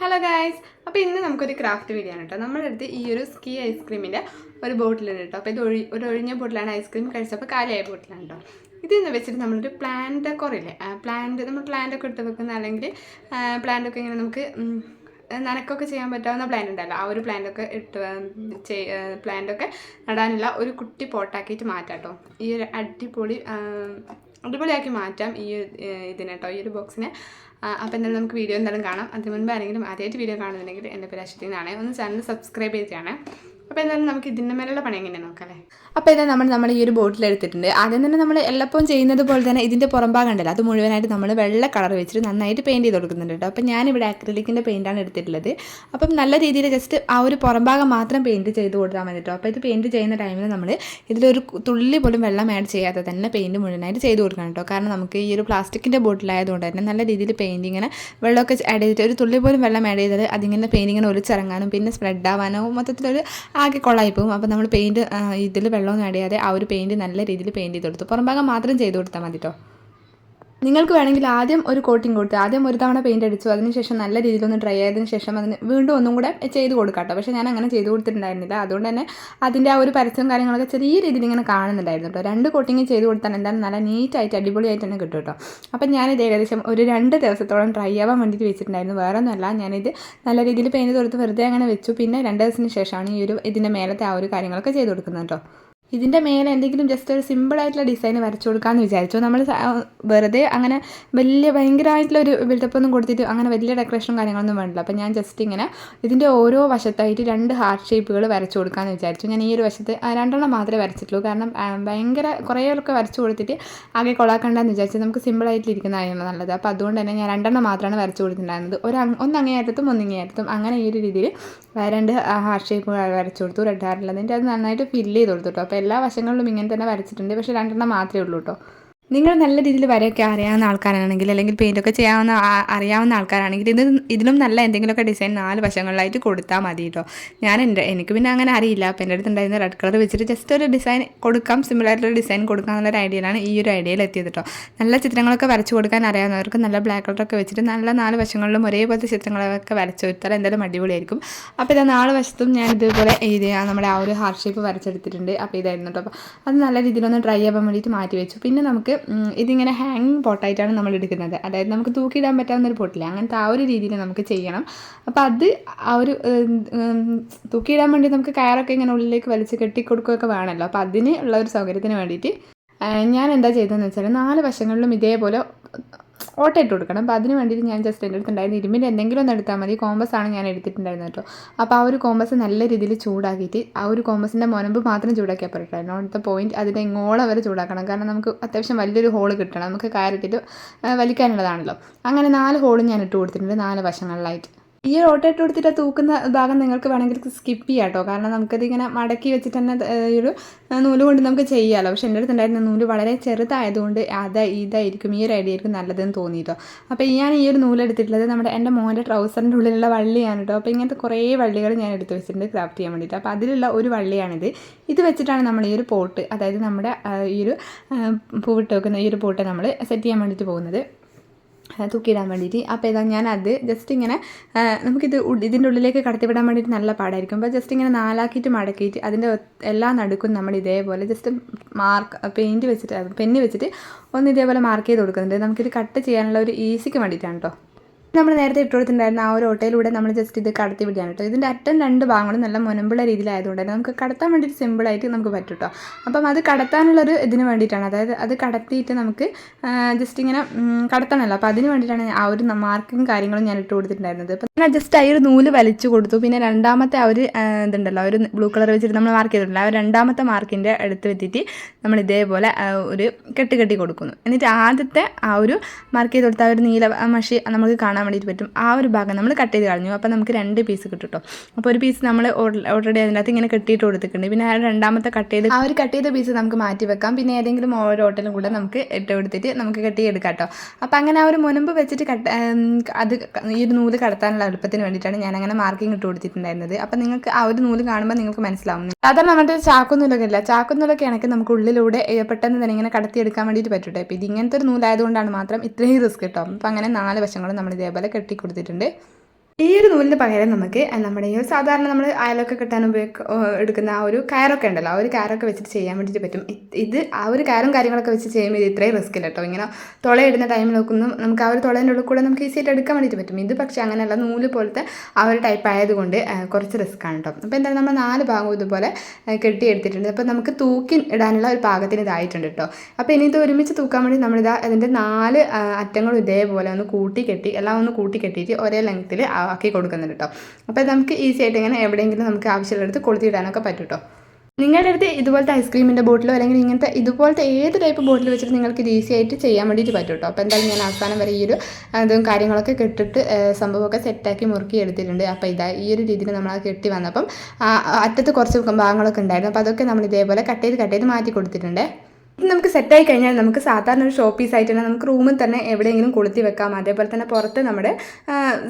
Hello guys അപ്പോൾ ഇന്ന് നമുക്കൊരു ക്രാഫ്റ്റ് വീഡിയോ ആണ് കേട്ടോ. നമ്മുടെ അടുത്ത് ഈ ഒരു സ്കീ ഐസ്ക്രീമിന്റെ ഒരു ബോട്ടിലുണ്ട് കേട്ടോ. അപ്പോൾ ഇത് ഒഴി ഒരു ഒഴിഞ്ഞ ബോട്ടിലാണ് ഐസ്ക്രീം കഴിച്ചപ്പോൾ കാലിയായ ബോട്ടിലാണ് കേട്ടോ. ഇതെന്ന് വെച്ചിട്ട് നമ്മളൊരു പ്ലാന്റ് കുറയില്ലേ പ്ലാന്റ് നമ്മൾ പ്ലാന്റ് ഒക്കെ ഇട്ട് വെക്കുന്ന അല്ലെങ്കിൽ പ്ലാന്റ് ഒക്കെ ഇങ്ങനെ നമുക്ക് നനക്കൊക്കെ ചെയ്യാൻ പറ്റാവുന്ന പ്ലാന്റ് ഉണ്ടല്ലോ. ആ ഒരു പ്ലാന്റ് ഒക്കെ ഇട്ട് പ്ലാന്റ് ഒക്കെ നടാനുള്ള ഒരു കുട്ടി പോട്ടാക്കിയിട്ട് മാറ്റാം കേട്ടോ. ഈ ഒരു അടിപൊളി അടിപൊളിയാക്കി മാറ്റാം ഈ ഇതിനെ കേട്ടോ ഈ ഒരു ബോക്സിനെ. അപ്പോൾ എന്തായാലും നമുക്ക് വീഡിയോ എന്തായാലും കാണാം. അതിന് മുൻപ് ആരെങ്കിലും ആദ്യമായിട്ട് വീഡിയോ കാണുന്നുണ്ടെങ്കിൽ എന്റെ പേര് അശ്വതി എന്നാണ് ഒന്ന് ചാനൽ സബ്സ്ക്രൈബ് ചെയ്തിട്ടാണ് അപ്പോൾ എന്തായാലും നമുക്ക് ഇതിന്റെ മേലുള്ള പണി എങ്ങനെ നോക്കാം അല്ലേ? അപ്പോൾ ഇതാ നമ്മൾ നമ്മൾ ഈ ഒരു ബോട്ടിൽ എടുത്തിട്ടുണ്ട്. ആദ്യം തന്നെ നമ്മൾ എല്ലപ്പം ചെയ്യുന്നത് പോലെ തന്നെ ഇതിന്റെ പുറംഭാഗമുണ്ടല്ലോ അത് മുഴുവനായിട്ട് നമ്മൾ വെള്ള കളർ വെച്ചിട്ട് നന്നായിട്ട് പെയിന്റ് ചെയ്ത് കൊടുക്കുന്നുണ്ട് കേട്ടോ. അപ്പോൾ ഞാനിവിടെ അക്രലിക്കിന്റെ പെയിന്റാണ് എടുത്തിട്ടുള്ളത്. അപ്പം നല്ല രീതിയിൽ ജസ്റ്റ് ആ ഒരു പുറംഭാഗം മാത്രം പെയിന്റ് ചെയ്ത് കൊടുത്താൽ മതി കേട്ടോ. അപ്പോൾ ഇത് പെയിന്റ് ചെയ്യുന്ന ടൈമിൽ നമ്മൾ ഇതിലൊരു തുള്ളി പോലും വെള്ളം ആഡ് ചെയ്യാതെ തന്നെ പെയിന്റ് മുഴുവനായിട്ട് ചെയ്ത് കൊടുക്കണം കേട്ടോ. കാരണം നമുക്ക് ഈ ഒരു പ്ലാസ്റ്റിക്കിന്റെ ബോട്ടിലായതുകൊണ്ട് തന്നെ നല്ല രീതിയിൽ പെയിന്റ് ഇങ്ങനെ വെള്ളമൊക്കെ ആഡ് ചെയ്തിട്ട് ഒരു തുള്ളി പോലും വെള്ളം ആഡ് ചെയ്താൽ അതിങ്ങനെ പെയിന്റ് ഒലിച്ചിറങ്ങാനും പിന്നെ സ്പ്രെഡ് ആവാനോ മൊത്തത്തിലൊരു ആകെ കൊള്ളായി പോകും അപ്പോൾ നമ്മൾ പെയിന്റ് ഇതിൽ വെള്ളമൊന്നും അടിയാതെ ആ ഒരു പെയിന്റ് നല്ല രീതിയിൽ പെയിന്റ് ചെയ്ത് കൊടുത്തു. പുറംഭാഗം മാത്രം ചെയ്ത് കൊടുത്താൽ മതി കേട്ടോ നിങ്ങൾക്ക് വേണമെങ്കിൽ ആദ്യം ഒരു കോട്ടിങ് കൊടുത്ത്. ആദ്യം ഒരു തവണ പെയിന്റ് അടിച്ചു. അതിനുശേഷം നല്ല രീതിയിൽ ഒന്ന് ഡ്രൈ ആയതിനു ശേഷം അതിന് വീണ്ടും ഒന്നും കൂടെ ചെയ്ത് കൊടുക്കാട്ടോ. പക്ഷേ ഞാൻ അങ്ങനെ ചെയ്ത് കൊടുത്തിട്ടുണ്ടായിരുന്നില്ല. അതുകൊണ്ട് തന്നെ അതിന്റെ ആ ഒരു പരസ്യവും കാര്യങ്ങളൊക്കെ ചെറിയ രീതിയിൽ ഇങ്ങനെ കാണുന്നുണ്ടായിരുന്നു കേട്ടോ. രണ്ട് കോട്ടിങ് ചെയ്ത് കൊടുത്താൽ എന്തായാലും നല്ല നീറ്റായിട്ട് അടിപൊളിയായിട്ട് തന്നെ കിട്ടും കേട്ടോ. അപ്പം ഞാനിത് ഏകദേശം ഒരു രണ്ട് ദിവസത്തോളം ഡ്രൈ ആവാൻ വേണ്ടിയിട്ട് വെച്ചിട്ടുണ്ടായിരുന്നു. വേറെ ഒന്നുമല്ല ഞാനിത് നല്ല രീതിയിൽ പെയിന്റ് കൊടുത്ത് വെറുതെ അങ്ങനെ വെച്ചു. പിന്നെ രണ്ട് ദിവസത്തിന് ശേഷമാണ് ഈ ഒരു ഇതിന്റെ മേലത്തെ ആ ഒരു കാര്യങ്ങളൊക്കെ ചെയ്ത് കൊടുക്കുന്നത് കേട്ടോ. ഇതിന്റെ മേലെ എന്തെങ്കിലും ജസ്റ്റ് ഒരു സിമ്പിൾ ആയിട്ടുള്ള ഡിസൈൻ വരച്ചു കൊടുക്കാമെന്ന് വിചാരിച്ചു. നമ്മൾ വെറുതെ അങ്ങനെ വലിയ ഭയങ്കരമായിട്ടുള്ള ഒരു ബിൽഡപ്പ് ഒന്നും കൊടുത്തിട്ട് അങ്ങനെ വലിയ ഡെക്കറേഷനും കാര്യങ്ങളൊന്നും വേണ്ടില്ല. അപ്പോൾ ഞാൻ ജസ്റ്റ് ഇങ്ങനെ ഇതിന്റെ ഓരോ വശത്തായിട്ട് രണ്ട് ഹാർട്ട് ഷേപ്പുകൾ വരച്ചു കൊടുക്കാമെന്ന് വിചാരിച്ചു. ഞാൻ ഈ ഒരു വശത്ത് രണ്ടെണ്ണം മാത്രമേ വരച്ചിട്ടുള്ളൂ. കാരണം ഭയങ്കര കുറേയൊക്കെ വരച്ചു കൊടുത്തിട്ട് ആകെ കൊളാക്കണ്ടെന്ന് വിചാരിച്ചു. നമുക്ക് സിമ്പിളായിട്ട് ഇരിക്കുന്നതായിരുന്നു നല്ലത്. അപ്പോൾ അതുകൊണ്ട് തന്നെ ഞാൻ രണ്ടെണ്ണം മാത്രമാണ് വരച്ചു കൊടുത്തിട്ടുണ്ടായിരുന്നത്. ഒരു അങ്- ഒന്ന് അങ്ങേയറ്റത്തും ഒന്ന് ഇങ്ങേയറ്റത്തും അങ്ങനെ ഈ ഒരു രീതിയിൽ രണ്ട് ഹാർട്ട് ഷേപ്പ് വരച്ചു കൊടുത്തു. റെഡ് ഹാർട്ടിൽ അതിന്റെ അത് നന്നായിട്ട് ഫില്ല് ചെയ്ത് കൊടുത്തു കേട്ടോ എല്ലാ വശങ്ങളിലും ഇങ്ങനെ തന്നെ വരച്ചിട്ടുണ്ട്. പക്ഷേ രണ്ടെണ്ണം മാത്രമേ ഉള്ളൂ കേട്ടോ നിങ്ങൾ നല്ല രീതിയിൽ വരയൊക്കെ അറിയാവുന്ന ആൾക്കാരാണെങ്കിൽ അല്ലെങ്കിൽ പെയിന്റൊക്കെ ചെയ്യാവുന്ന അറിയാവുന്ന ആൾക്കാരാണെങ്കിൽ ഇത് ഇതിലും നല്ല എന്തെങ്കിലുമൊക്കെ ഡിസൈൻ നാല് വശങ്ങളിലായിട്ട് കൊടുത്താൽ മതി കേട്ടോ ഞാൻ എന്റെ എനിക്ക് പിന്നെ അങ്ങനെ അറിയില്ല. അപ്പോൾ എന്റെ അടുത്ത് ഉണ്ടായിരുന്ന റെഡ് കളർ വെച്ചിട്ട് ജസ്റ്റ് ഒരു ഡിസൈൻ കൊടുക്കാം. സിമിലായിട്ടുള്ള ഡിസൈൻ കൊടുക്കാം എന്നുള്ളൊരു ഐഡിയയിലാണ് ഈ ഒരു ഐഡിയയിൽ എത്തിയത് കേട്ടോ നല്ല ചിത്രങ്ങളൊക്കെ വരച്ചു കൊടുക്കാൻ അറിയാവുന്നവർക്ക് നല്ല ബ്ലാക്ക് കളറൊക്കെ വെച്ചിട്ട് നല്ല നാല് വശങ്ങളിലും ഒരേപോലത്തെ ചിത്രങ്ങളൊക്കെ വരച്ചു കൊടുത്താൽ എന്തായാലും അടിപൊളിയായിരിക്കും. അപ്പോൾ ഇതാ നാല് വശത്തും ഞാൻ ഇതുപോലെ ഇത് നമ്മുടെ ആ ഒരു ഹാർട്ട് ഷേപ്പ് വരച്ചെടുത്തിട്ടുണ്ട്. അപ്പോൾ ഇതായിരുന്നു കേട്ടോ അപ്പോൾ അത് നല്ല രീതിയിലൊന്ന് ട്രൈ ആവാൻ വേണ്ടിയിട്ട് മാറ്റി വെച്ചു. പിന്നെ നമുക്ക് ഇതിങ്ങനെ ഹാങ്ങിങ് പോട്ടായിട്ടാണ് നമ്മൾ എടുക്കുന്നത്. അതായത് നമുക്ക് തൂക്കിയിടാൻ പറ്റാവുന്ന ഒരു പൊട്ടില്ല അങ്ങനത്തെ ആ ഒരു രീതിയിൽ നമുക്ക് ചെയ്യണം. അപ്പോൾ അത് ആ ഒരു തൂക്കിയിടാൻ വേണ്ടി നമുക്ക് കയറൊക്കെ ഇങ്ങനെ ഉള്ളിലേക്ക് വലിച്ച് കെട്ടിക്കൊടുക്കുകയൊക്കെ വേണമല്ലോ. അപ്പോൾ അതിന് ഉള്ള ഒരു സൗകര്യത്തിന് വേണ്ടിയിട്ട് ഞാൻ എന്താ ചെയ്തതെന്ന് വെച്ചാൽ നാല് വശങ്ങളിലും ഇതേപോലെ ഓട്ടയിട്ട് കൊടുക്കണം. അപ്പോൾ അതിന് വേണ്ടിയിട്ട് ഞാൻ ജസ്റ്റ് എന്റെ അടുത്തുണ്ടായിരുന്നു ഇരുമ്പിന്റെ എന്തെങ്കിലും ഒന്ന് എടുത്താൽ മതി. കോമ്പസ് ആണ് ഞാൻ എടുത്തിട്ടുണ്ടായിരുന്നത് കേട്ടോ അപ്പോൾ ആ ഒരു കോമ്പസ് നല്ല രീതിയിൽ ചൂടാക്കിയിട്ട് ആ ഒരു കോമ്പസിന്റെ മുനമ്പ് മാത്രം ചൂടാക്കിയാൽ പറഞ്ഞിട്ടുണ്ടായിരുന്നു അടുത്ത പോയിന്റ് അതിന്റെ ഇങ്ങോളം വരെ ചൂടാക്കണം. കാരണം നമുക്ക് അത്യാവശ്യം വലിയൊരു ഹോൾ കിട്ടണം. നമുക്ക് കയറിട്ടിട്ട് വലിക്കാനുള്ളതാണല്ലോ. അങ്ങനെ നാല് ഹോളും ഞാൻ ഇട്ട് കൊടുത്തിട്ടുണ്ട്. നാല് വശങ്ങളിലായിട്ട്. ഈ റോട്ടേറ്റ് കൊടുത്തിട്ട് തൂക്കുന്ന ഭാഗം നിങ്ങൾക്ക് വേണമെങ്കിൽ സ്കിപ്പ് ചെയ്യാം കേട്ടോ കാരണം നമുക്കത് ഇങ്ങനെ മടക്കി വെച്ചിട്ട് തന്നെ ഒരു നൂൽ കൊണ്ട് നമുക്ക് ചെയ്യാമല്ലോ പക്ഷെ എന്റെ അടുത്തുണ്ടായിരുന്ന നൂൽ വളരെ ചെറുതായതുകൊണ്ട് അത് ഇതായിരിക്കും ഈ ഒരു ഐഡിയ ആയിരിക്കും നല്ലതെന്ന് തോന്നിയിട്ടോ അപ്പോൾ ഞാൻ ഈ ഒരു നൂൽ എടുത്തിട്ടുള്ളത് നമ്മുടെ എന്റെ മോന്റെ ട്രൗസറിന്റെ ഉള്ളിലുള്ള വള്ളിയാണ് കേട്ടോ അപ്പോൾ ഇങ്ങനത്തെ കുറേ വള്ളികൾ ഞാൻ എടുത്ത് വെച്ചിട്ടുണ്ട് ക്രാഫ്റ്റ് ചെയ്യാൻ വേണ്ടിയിട്ട്. അപ്പോൾ അതിലുള്ള ഒരു വള്ളിയാണിത്. ഇത് വെച്ചിട്ടാണ് നമ്മൾ ഈ ഒരു പോട്ട് അതായത് നമ്മുടെ ഈ ഒരു പൂവിട്ട് വെക്കുന്ന ഈ ഒരു പോട്ട് നമ്മൾ സെറ്റ് ചെയ്യാൻ വേണ്ടിയിട്ട് പോകുന്നത്. തൂക്കിയിടാൻ വേണ്ടിയിട്ട്. അപ്പോൾ ഇതാ ഞാനത് ജസ്റ്റ് ഇങ്ങനെ നമുക്കിത് ഇതിന്റെ ഉള്ളിലേക്ക് കടത്തിവിടാൻ വേണ്ടിയിട്ട് നല്ല പാടായിരിക്കും. അപ്പോൾ ജസ്റ്റ് ഇങ്ങനെ നാലാക്കിയിട്ട് മടക്കിയിട്ട് അതിന്റെ എല്ലാ നടുക്കും നമ്മൾ ഇതേപോലെ ജസ്റ്റ് മാർക്ക് പെയിന്റ് വെച്ചിട്ട് പെന്ന് വെച്ചിട്ട് ഒന്ന് ഇതേപോലെ മാർക്ക് ചെയ്ത് കൊടുക്കുന്നുണ്ട്. നമുക്കിത് കട്ട് ചെയ്യാനുള്ള ഒരു ഈസിക്ക് വേണ്ടിയിട്ടാണ് കേട്ടോ നമ്മൾ നേരത്തെ ഇട്ട് കൊടുത്തിട്ടുണ്ടായിരുന്ന ആ ഒരു ഓട്ടയിലൂടെ നമ്മൾ ജസ്റ്റ് ഇത് കടത്തി വിടുകയാണ് കേട്ടോ. ഇതിന്റെ അറ്റം രണ്ട് ഭാഗങ്ങളും നല്ല മുനമ്പുള്ള രീതിയിലായതുകൊണ്ട് തന്നെ നമുക്ക് കടത്താൻ വേണ്ടിയിട്ട് സിമ്പിളായിട്ട് നമുക്ക് പറ്റും അപ്പം അത് കടത്താനുള്ളൊരു ഇതിന് വേണ്ടിയിട്ടാണ്. അതായത് അത് കടത്തിയിട്ട് നമുക്ക് ജസ്റ്റ് ഇങ്ങനെ കടത്താനല്ല അപ്പോൾ അതിന് വേണ്ടിയിട്ടാണ് ആ ഒരു മാർക്കും കാര്യങ്ങളും ഞാൻ ഇട്ട് കൊടുത്തിട്ടുണ്ടായിരുന്നത്. അപ്പം ഞാൻ ജസ്റ്റ് ആ ഒരു നൂൽ വലിച്ചു കൊടുത്തു. പിന്നെ രണ്ടാമത്തെ ആ ഒരു ഇതുണ്ടല്ലോ ഒരു ബ്ലൂ കളർ വെച്ചിട്ട് നമ്മൾ മാർക്ക് ചെയ്തിട്ടുണ്ട് ആ രണ്ടാമത്തെ മാർക്കിന്റെ അടുത്ത് വെച്ചിട്ട് നമ്മൾ ഇതേപോലെ ഒരു കെട്ട് കെട്ടി കൊടുക്കുന്നു. എന്നിട്ട് ആദ്യത്തെ ആ ഒരു മാർക്ക് ചെയ്ത് കൊടുത്ത ആ ഒരു നീല മഷി നമുക്ക് കാണാൻ വേണ്ടിയിട്ട് പറ്റും. ആ ഒരു ഭാഗം നമ്മൾ കട്ട് ചെയ്ത് കളഞ്ഞു. അപ്പോൾ നമുക്ക് രണ്ട് പീസ് കിട്ടും കേട്ടോ അപ്പോൾ ഒരു പീസ് നമ്മൾ ഓൾറെഡി അതിനകത്ത് ഇങ്ങനെ കെട്ടിയിട്ട് കൊടുത്തിട്ടുണ്ട്. പിന്നെ ആ രണ്ടാമത്തെ കട്ട് ചെയ്ത് ആ ഒരു കട്ട് ചെയ്ത പീസ് നമുക്ക് മാറ്റി വെക്കാം. പിന്നെ ഏതെങ്കിലും ഓരോ ഹോട്ടലും കൂടെ നമുക്ക് ഇട്ട് കൊടുത്തിട്ട് നമുക്ക് കെട്ടി എടുക്കാം കേട്ടോ അപ്പോൾ അങ്ങനെ ആ ഒരു മുനമ്പ് വെച്ചിട്ട് കട്ട് അത് ഈ ഒരു നൂൽ കടത്താനുള്ള എളുപ്പത്തിന് വേണ്ടിയിട്ടാണ് ഞാൻ അങ്ങനെ മാർക്കിംഗ് ഇട്ട് കൊടുത്തിട്ടുണ്ടായിരുന്നത്. അപ്പോൾ നിങ്ങൾക്ക് ആ ഒരു നൂൽ കാണുമ്പോൾ നിങ്ങൾക്ക് മനസ്സിലാവും സാധാരണ നമ്മുടെ ചാക്കുനൂലൊക്കെ ഇല്ല ചാക്കുനൂലൊക്കെ ആണെങ്കിൽ നമുക്ക് ഉള്ളിലൂടെ പെട്ടെന്ന് തന്നെ ഇങ്ങനെ കടത്തിയെടുക്കാൻ വേണ്ടിയിട്ട് പറ്റൂട്ടെ. അപ്പോൾ ഇത് ഇങ്ങനത്തെ ഒരു നൂലായതുകൊണ്ടാണ് മാത്രം ഇത്രയും റിസ്ക് കേട്ടോ അപ്പോൾ അങ്ങനെ നാല് വശങ്ങളും നമ്മൾ ഇതേപോലെ കെട്ടി കൊടുത്തിട്ടുണ്ട് ഈ ഒരു നൂലിന് പകരം നമുക്ക് നമ്മുടെ ഈ സാധാരണ നമ്മൾ അയലൊക്കെ കിട്ടാൻ ഉപയോഗ എടുക്കുന്ന ആ ഒരു കയറൊക്കെ ഉണ്ടല്ലോ ആ ഒരു കയറൊക്കെ വെച്ചിട്ട് ചെയ്യാൻ വേണ്ടിയിട്ട് പറ്റും. ഇത് ആ ഒരു കയറും കാര്യങ്ങളൊക്കെ വെച്ച് ചെയ്യുമ്പോൾ ഇത് ഇത്രയും റിസ്ക് ഇല്ല കേട്ടോ. ഇങ്ങനെ തുളയിടുന്ന ടൈമിൽ നോക്കുന്നു നമുക്ക് ആ ഒരു തുളേന്റെ ഉള്ളിൽ കൂടെ നമുക്ക് ഈസിയായിട്ട് എടുക്കാൻ വേണ്ടിയിട്ട് പറ്റും. ഇത് പക്ഷേ അങ്ങനെയല്ല നൂൽ പോലത്തെ ആ ഒരു ടൈപ്പ് ആയതുകൊണ്ട് കുറച്ച് റിസ്ക് ആണ് കേട്ടോ. അപ്പോൾ എന്തായാലും നമ്മൾ നാല് ഭാഗവും ഇതുപോലെ ആ, കെട്ടിയെടുത്തിട്ടുണ്ട്. അപ്പോൾ നമുക്ക് തൂക്കി ഇടാനുള്ള ഒരു പാകത്തിന് ഇതായിട്ടുണ്ട് കേട്ടോ. അപ്പോൾ ഇനി ഇത് ഒരുമിച്ച് തൂക്കാൻ വേണ്ടി നമ്മളിതാ അതിന്റെ നാല് അറ്റങ്ങളും ഇതേപോലെ ഒന്ന് കൂട്ടി കെട്ടി എല്ലാം ഒന്ന് കൂട്ടി കെട്ടിയിട്ട് ഒരേ ലെങ്ത്തിൽ ആക്കി കൊടുക്കുന്നുണ്ട് കേട്ടോ അപ്പോൾ നമുക്ക് ഈസി ആയിട്ട് ഇങ്ങനെ എവിടെയെങ്കിലും നമുക്ക് ആവശ്യമുള്ളിടത്ത് കൊളുത്തിയിടാനൊക്കെ പറ്റും കേട്ടോ നിങ്ങളുടെ അടുത്ത് ഇതുപോലത്തെ ഐസ്ക്രീമിന്റെ ബോട്ടിലോ അല്ലെങ്കിൽ ഇങ്ങനത്തെ ഇതുപോലത്തെ ഏത് ടൈപ്പ് ബോട്ടിൽ വെച്ചിട്ട് നിങ്ങൾക്ക് ഇത് ഈസി ആയിട്ട് ചെയ്യാൻ വേണ്ടിയിട്ട് പറ്റും കേട്ടോ അപ്പോൾ എന്തായാലും ഞാൻ അവസാനം വരെ ഈ ഒരു അതും കാര്യങ്ങളൊക്കെ കെട്ടിട്ട് സംഭവമൊക്കെ സെറ്റാക്കി മുറുക്കി എടുത്തിട്ടുണ്ട്. അപ്പോൾ ഇതാ ഈ ഒരു രീതിയിൽ നമ്മൾ അത് കെട്ടി വന്നപ്പം അറ്റത്ത് കുറച്ച് ഭാഗങ്ങളൊക്കെ ഉണ്ടായിരുന്നു. അപ്പോൾ അതൊക്കെ നമ്മൾ ഇതേപോലെ കട്ട് ചെയ്ത് കട്ട് ചെയ്ത് മാറ്റി കൊടുത്തിട്ടുണ്ട്. ഇത് നമുക്ക് സെറ്റായി കഴിഞ്ഞാൽ നമുക്ക് സാധാരണ ഒരു ഷോ പീസ് ആയിട്ട് തന്നെ നമുക്ക് റൂമിൽ തന്നെ എവിടെയെങ്കിലും കൊളുത്തി വെക്കാം. അതേപോലെ തന്നെ പുറത്ത് നമ്മുടെ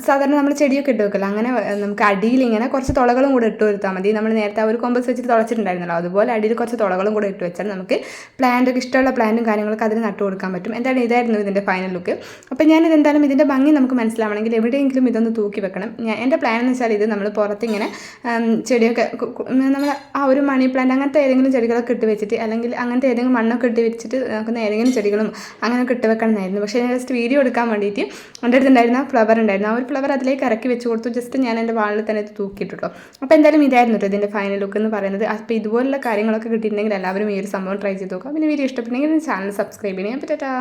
സാധാരണ നമ്മൾ ചെടിയൊക്കെ ഇട്ട് വെക്കില്ല. അങ്ങനെ നമുക്ക് അടിയിൽ ഇങ്ങനെ കുറച്ച് തുളകളും കൂടെ ഇട്ട് കൊടുത്താൽ മതി. നമ്മൾ നേരത്തെ ഒരു കൊമ്പസ് വെച്ചിട്ട് തുളച്ചിട്ടുണ്ടായിരുന്നല്ലോ. അതുപോലെ അടിയിൽ കുറച്ച് തുളകളും കൂടെ ഇട്ട് വെച്ചാൽ നമുക്ക് പ്ലാന്റൊക്കെ ഇഷ്ടമുള്ള പ്ലാന്റും കാര്യങ്ങളൊക്കെ അതിന് നട്ടു കൊടുക്കാൻ പറ്റും. എന്തായാലും ഇതായിരുന്നു ഇതിന്റെ ഫൈനൽ ലുക്ക് അപ്പോൾ ഞാനിത് എന്തായാലും ഇതിന്റെ ഭംഗി നമുക്ക് മനസ്സിലാവണമെങ്കിൽ എവിടെയെങ്കിലും ഇതൊന്ന് തൂക്കി വെക്കണം. ഞാൻ എന്റെ പ്ലാൻ എന്ന് വെച്ചാൽ ഇത് നമ്മൾ പുറത്തിങ്ങനെ ചെടിയൊക്കെ നമ്മൾ ആ ഒരു മണി പ്ലാന്റ് അങ്ങനത്തെ ഏതെങ്കിലും ചെടികളൊക്കെ ഇട്ട് വെച്ചിട്ട് അല്ലെങ്കിൽ അങ്ങനത്തെ ഏതെങ്കിലും മണ്ണൊക്കെ ഇട്ട് വെച്ചിട്ട് നമുക്ക് ഏതെങ്കിലും ചെടികളും അങ്ങനെയൊക്കെ ഇട്ട് വെക്കണമെന്നായിരുന്നു പക്ഷേ ഞാൻ ജസ്റ്റ് വീഡിയോ എടുക്കാൻ വേണ്ടിയിട്ട് എന്റെ അടുത്തുണ്ടായിരുന്ന ഫ്ലവർ ഉണ്ടായിരുന്നു ആ ഒരു ഫ്ലവർ അതിലേക്ക് ഇറക്കി വെച്ച് കൊടുത്തു. ജസ്റ്റ് ഞാൻ എന്റെ വാളിൽ തന്നെ തൂക്കിയിട്ടുള്ളൂ അപ്പോൾ എന്തായാലും ഇതായിരുന്നു കേട്ടോ ഇതിന്റെ ഫൈനൽ ലുക്ക് എന്ന് പറയുന്നത്. അപ്പോൾ ഇതുപോലുള്ള കാര്യങ്ങളൊക്കെ കിട്ടിയിട്ടുണ്ടെങ്കിൽ എല്ലാവരും ഈ ഒരു സംഭവം ട്രൈ ചെയ്ത് നോക്കുക. പിന്നെ വീഡിയോ ഇഷ്ടപ്പെട്ടെങ്കിൽ ചാനൽ സബ്സ്ക്രൈബ് ചെയ്യാൻ പറ്റാ